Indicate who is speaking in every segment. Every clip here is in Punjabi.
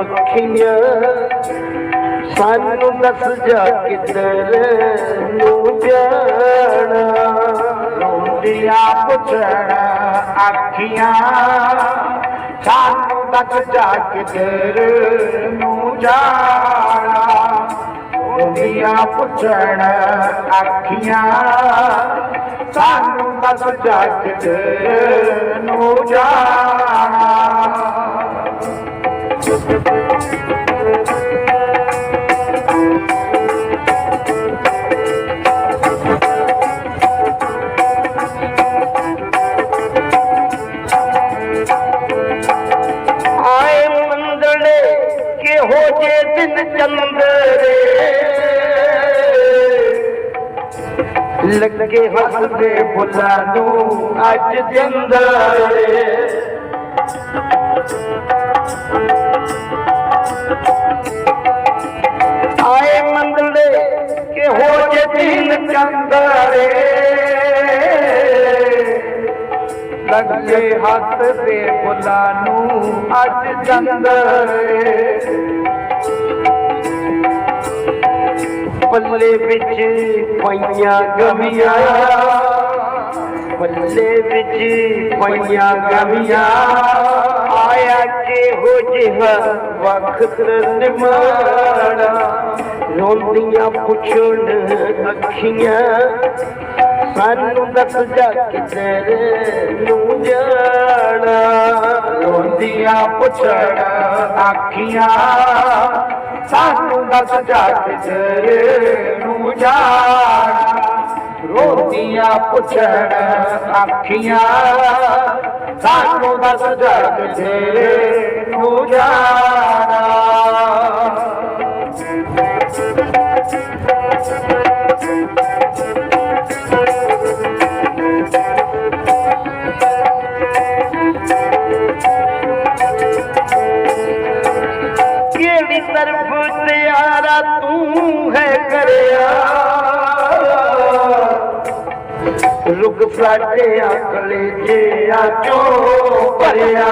Speaker 1: ਅੱਖੀਆਂ, ਸਾਨੂੰ ਦੱਸ ਜਾ ਕਿੱਧਰ ਨੂੰ ਜਾਣਾ?
Speaker 2: ਰੋਂਦੀਆਂ ਪੁੱਛਣ ਅੱਖੀਆਂ, ਸਾਨੂੰ ਦੱਸ ਜਾ ਕਿਧਰ ਨੂੰ ਜਾਣਾ? ਰੋਂਦੀਆਂ ਪੁੱਛਣ ਅੱਖੀਆਂ, ਸਾਨੂੰ ਦੱਸ ਜਾ ਕਿਧਰ ਨੂੰ ਜਾਣਾ?
Speaker 1: ਆਏ ਮੰਦੜੇ ਕਿਹੋ ਜੇ ਦਿਨ ਚੰਦਰੇ ਲੱਗੇ ਹੱਸਦੇ ਬੁੱਲਾਂ ਨੂੰ ਆਏ ਮੰਦੜੇ ਕਿਹੋ ਜੇ ਦਿਨ ਚੰਦਰੇ
Speaker 2: ਲੱਗੇ ਹੱਥ ਦੇ ਫੁੱਲਾਂ ਨੂੰ ਅੱਜ ਜੰਦਰੇ
Speaker 1: ਪੱਲੇ ਵਿੱਚ ਪਈਆਂ ਗਮੀਆਂ। ਪੱਲੇ ਵਿੱਚ ਪਈਆਂ ਗਮੀਆਂ, ਆਇਆ ਕਿਹੋ ਜਿਹਾ ਵਕਤ ਨਿਮਾਣਾ ਰੋਂਦੀਆਂ ਪੁੱਛਣ ਅੱਖੀਆਂ, ਸਾਨੂੰ ਦੱਸ ਜਾ ਕਿਧਰ ਨੂੰ ਜਾਣਾ।
Speaker 2: ਰੋਂਦੀਆਂ ਪੁੱਛਣ ਅੱਖੀਆਂ, ਸਾਨੂੰ ਦੱਸ ਜਾ ਕਿਧਰ ਨੂੰ ਜਾਣਾ। ਰੋਂਦੀਆਂ ਪੁੱਛਣ ਅੱਖੀਆਂ। ਸਾਨੂੰ ਦੱਸ ਜਾ ਕਿਧਰ ਨੂੰ ਜਾਣਾ।
Speaker 1: ਕਿਹੜੀ ਤਰਫ ਤਿਆਰਾ ਤੂੰ ਹੈ ਕਰਿਆ? ਰੁਕ ਸਾਡੇ ਆਕਲੇ ਜਿਆ ਚੋ ਭਰਿਆ।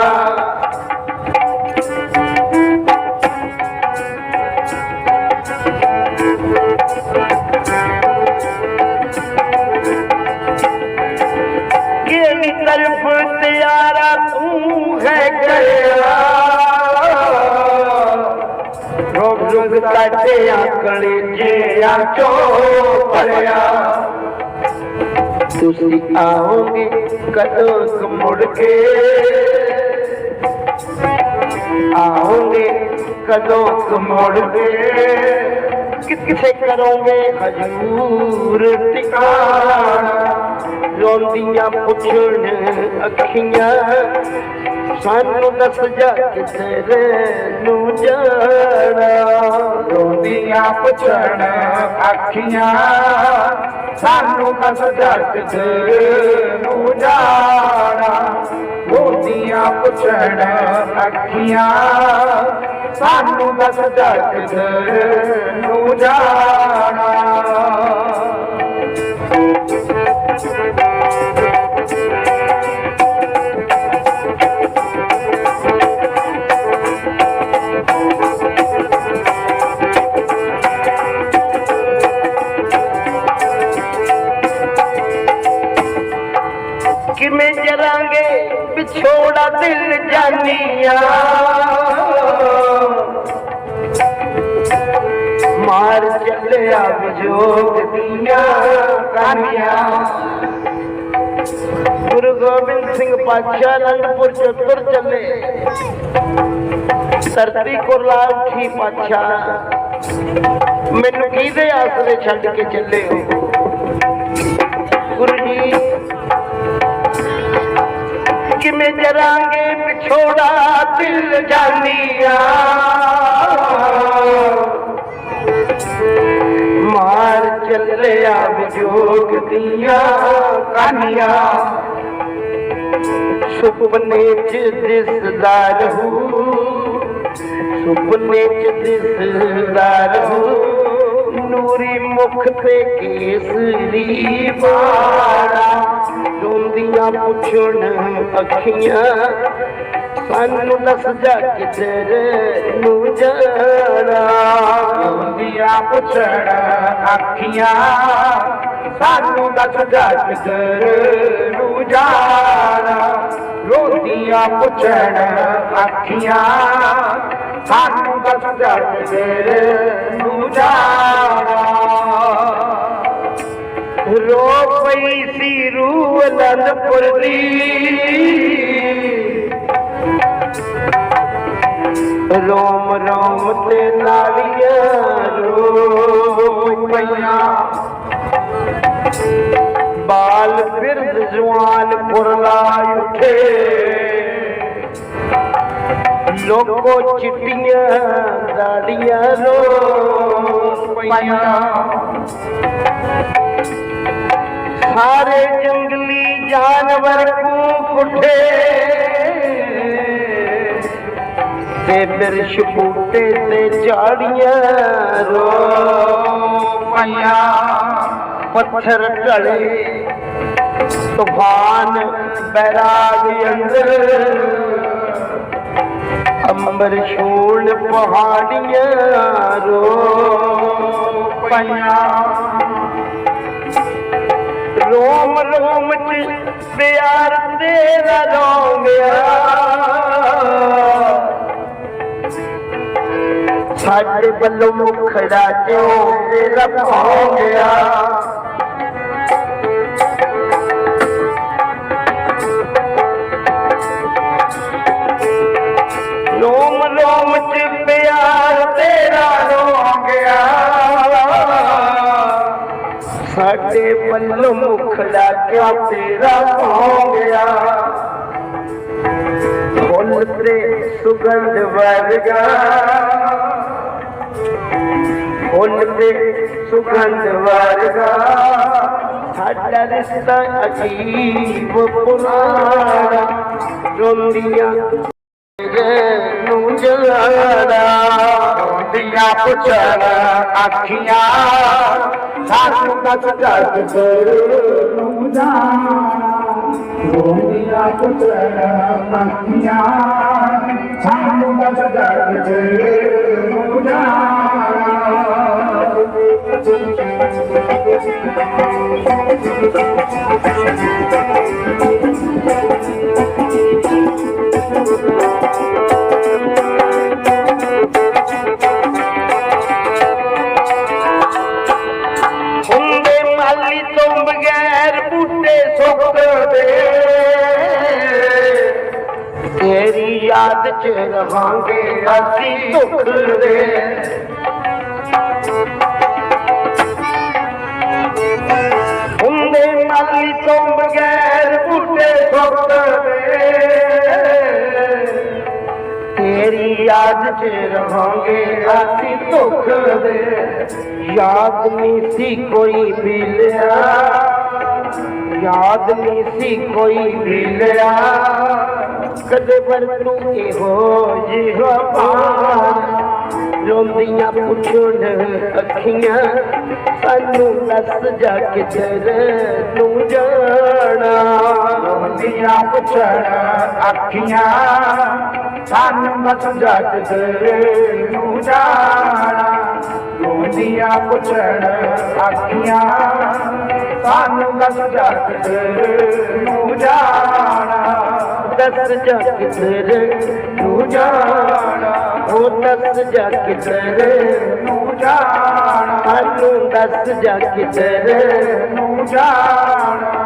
Speaker 1: ਕਿਹੜੀ ਤਰਫ ਤਿਆਰਾ ਤੂੰ ਹੈ ਕਰਿਆ ਰੋਗ ਰੋਗ ਸਾਡੇ ਆਕਲੇ ਜਿਆ ਚੋਂ ਭਰਿਆ। ਤੁਸੀਂ ਆਓਗੇ ਕਦੋਂ ਕੁ ਮੁੜ ਕੇ? ਆਓਗੇ ਕਦੋਂ ਕੁ ਮੁੜ ਕੇ? ਕਿੱਥੇ ਕਰੋਗੇ? ਹਜੂਰ ਟਿਕਾਣਾ, ਰੋਂਦੀਆਂ ਪੁੱਛਣ ਅੱਖੀਆਂ। ਸਾਨੂੰ ਦੱਸ ਜਾ ਕਿਧਰ ਨੂੰ ਜਾਣਾ।
Speaker 2: ਰੋਂਦੀਆਂ ਪੁੱਛਣ ਅੱਖੀਆਂ। ਸਾਨੂੰ ਦੱਸ ਜਾ ਨੂੰ ਜਾਣਾ। ਰੋਂਦੀਆਂ ਪੁੱਛਣ ਅੱਖੀਆਂ ਸਾਨੂੰ ਦੱਸ ਜਾ ਨੂੰ ਜਾਣਾ।
Speaker 1: ਚੱਲਿਆ ਵਿਜੋਗ ਦੀਆਂ ਕਾਨੀਆਂ ਗੁਰੂ ਗੋਬਿੰਦ ਸਿੰਘ ਪਾਤਸ਼ਾਹ ਅਨੰਦਪੁਰ ਚੋਂ ਚੱਲੇ। ਸਰਦੀ ਕੁਰਲਾ ਉੱਠੀ ਪਾਤਸ਼ਾਹ। ਮੈਨੂੰ ਕਿਹਦੇ ਆਸਰੇ ਛੱਡ ਕੇ ਚੱਲੇ ਹੋ? ਗੁਰੂ ਜੀ, ਕਿਵੇਂ ਜਰਾਂਗੇ ਵਿਛੋੜਾ ਦਿਲ ਜਾਨੀਆਂ? ਮਾਰ ਚੱਲਿਆ ਵਿਜੋਗ ਦੀਆਂ ਕਾਨੀਆਂ। ਸੁਪਨੇ ਚ ਦਿਸਦਾ ਰਹੂ ਸੁਪਨੇ ਚ ਦਿਸਦਾ ਰਹੂ ਨੂਰੀ ਮੁਖ ਤੇ ਕੇਸਰੀ ਬਾੜਾ ਰੋਂਦੀਆਂ ਪੁੱਛਣ ਅੱਖੀਆਂ ਸਾਨੂੰ ਦੱਸ ਜਾ ਨੂੰ ਜਾਣਾ।
Speaker 2: ਰੋਂਦੀਆਂ ਪੁੱਛਣ ਅੱਖੀਆਂ। ਸਾਨੂੰ ਦੱਸ ਜਾ ਕਿਧਰ ਨੂੰ ਜਾਣਾ। ਰੋਂਦੀਆਂ ਪੁੱਛਣ ਅੱਖੀਆਂ। ਸਾਨੂੰ ਦੱਸ ਜਾ ਕਿਧਰ ਨੂੰ ਜਾਣਾ।
Speaker 1: ਰੋ ਪਈ ਸੀ ਰੂਹ ਅਨੰਦਪੁਰ ਦੀ। ਰੋਮ ਨਾਲੀਆਂ ਰੋ ਪਈਆਂ। ਬਾਲ ਬਿਰਦ ਜਵਾਨ ਪੁਰਲਾ ਉੱਠੇ। ਲੋਕੋ ਚਿੱਟੀਆਂ ਦਾੜੀਆਂ ਰੋ ਪਈਆਂ। ਸਾਰੇ ਜੰਗਲੀ ਜਾਨਵਰ ਕੂ ਪੁੱਠੇ ਤੇ ਬਿਰਸ਼ ਤੇ ਝਾੜੀਆਂ ਰੋ ਪਈਆਂ, ਪੱਥਰ ਢਲੇ। ਤੂਫਾਨ ਬੈਰਾਗ ਅੰਦਰ। ਅੰਬਰ ਛੋੜ ਪਹਾੜੀਆਂ ਰੋ ਪਈਆਂ। ਰੋਮ ਰੋਮ ਚ ਪਿਆਰ ਤੇਰਾ ਰੋਂਗਿਆ। ਸਾਡੇ ਵੱਲੋਂ ਮੁਖੜਾ ਕਿਉਂ ਤੇਰਾ ਭੌਂਗਿਆ ਰੋਮ ਰੋਮ ਚ ਪਿਆਰ ਤੇਰਾ ਰੋ ਗਿਆ ਸਾਡੇ ਵੱਲੋਂ ਮੁਖੜਾ ਕਿਉਂ ਤੇਰਾ ਹੋ ਗਿਆ ਫੁੱਲ ਤੇ ਸੁਗੰਧ ਵਰਗਾ। ਫੁੱਲ ਤੇ ਸੁਗੰਧ ਵਰਗਾ। ਸਾਡਾ ਰਿਸ਼ਤਾ ਅਜੀਬ ਪੁਰਾਣਾ, ਰੋਂਦੀਆਂ ਨੂੰ ਜਲਾੜਾ।
Speaker 2: ਰੋਂਦੀਆਂ ਪੁੱਛਣ ਅੱਖੀਆਂ, ਸਾਨੂੰ ਦੱਸ ਜਾ ਨੂੰ ਜਾਣਾ।
Speaker 1: سوي دي رات پٽياني سان مونجا سجاد ਯਾਦ ਚ ਰਵਾਂਗੇ ਅਸੀਂ ਧੁਖਦੇ ਹੁੰਦੇ ਮਾਲੀ ਤੋਂ ਬਗੈਰ ਬੂਟੇ ਸੁੱਕਦੇ ਤੇਰੀ ਯਾਦ ਚ ਰਹਾਂਗੇ ਅਸੀਂ ਧੁੱਖ ਦੇ। ਯਾਦ ਨਹੀਂ ਸੀ ਕੋਈ ਮਿਲਿਆ ਯਾਦ ਨਹੀਂ ਸੀ ਕੋਈ ਮਿਲਿਆ ਕਦੇ ਪਰ ਤੂੰ ਇਹੋ ਜਿਹਾ ਪਾਰ ਰੋਂਦੀਆਂ ਪੁੱਛਣ ਅੱਖੀਆਂ, ਸਾਨੂੰ ਦੱਸ ਜਾ ਕਿਧਰ ਨੂੰ ਜਾਣਾ।
Speaker 2: ਰੋਂਦੀਆਂ ਪੁੱਛਣ ਅੱਖੀਆਂ, ਸਾਨੂੰ ਦੱਸ ਜਾ ਕਿਧਰ ਨੂੰ ਜਾਣਾ। ਰੋਂਦੀਆਂ ਪੁੱਛਣ ਅੱਖੀਆਂ, ਸਾਨੂੰ ਦੱਸ ਜਾ ਕਿਧਰ ਨੂੰ
Speaker 1: तगर जा किधरे तू जाना ओ तगर जा किधरे
Speaker 2: तू जाना
Speaker 1: हर तस जा किधरे
Speaker 2: तू जाना